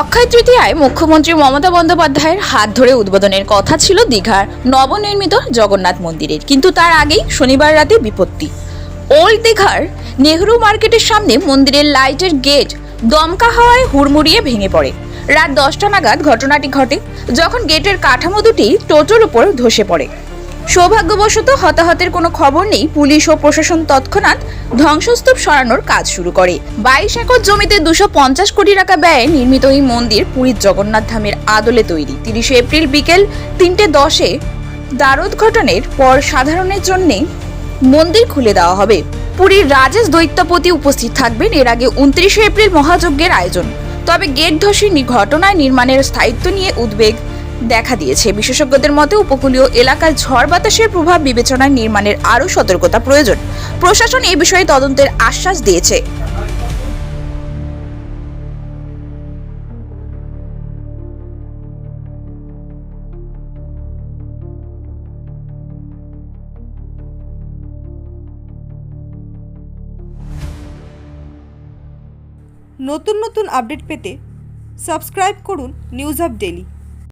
অক্ষয় তৃতীয়ায় মুখ্যমন্ত্রী মমতা বন্দ্যোপাধ্যায়ের হাত ধরে উদ্বোধনের কথা ছিল দীঘার নবনির্মিত জগন্নাথ মন্দিরের, কিন্তু তার আগেই শনিবার রাতে বিপত্তি। ওল্ড দীঘার নেহরু মার্কেটের সামনে মন্দিরের লাইটের গেট দমকা হাওয়ায় হুড়মুড়িয়ে ভেঙে পড়ে। রাত দশটা নাগাদ ঘটনাটি ঘটে যখন গেটের কাঠামো দুটি টোটোর উপর ধসে পড়ে। সৌভাগ্যবশত হতাহতের কোনো খবর নেই। পুলিশ ও প্রশাসন তৎক্ষণাৎ ধ্বংসস্তূপ সরানোর কাজ শুরু করে। বাইশ একর জমিতে দুশো পঞ্চাশ কোটি টাকা ব্যয়ে নির্মিত এই মন্দির পুরীর জগন্নাথ ধামের আদলে তৈরি। তিরিশে এপ্রিল বিকেল তিনটে দশে দারদ দ্বারোদ্ঘটনের পর সাধারণের জন্যে মন্দির খুলে দেওয়া হবে। পুরীর রাজেশ দৈত্যপতি উপস্থিত থাকবেন। এর আগে উনত্রিশে এপ্রিল মহাযজ্ঞের আয়োজন। তবে গেট ধসের ঘটনায় নির্মাণের স্থায়িত্ব নিয়ে উদ্বেগ দেখা দিয়েছে। বিশেষজ্ঞদের মতে, উপকূলীয় এলাকায় ঝড় বাতাসের প্রভাব বিবেচনায় নির্মাণের আরও সতর্কতা প্রয়োজন। প্রশাসন এই বিষয়ে তদন্তের আশ্বাস দিয়েছে। নতুন নতুন আপডেট পেতে সাবস্ক্রাইব করুন নিউজ আপ ডেলি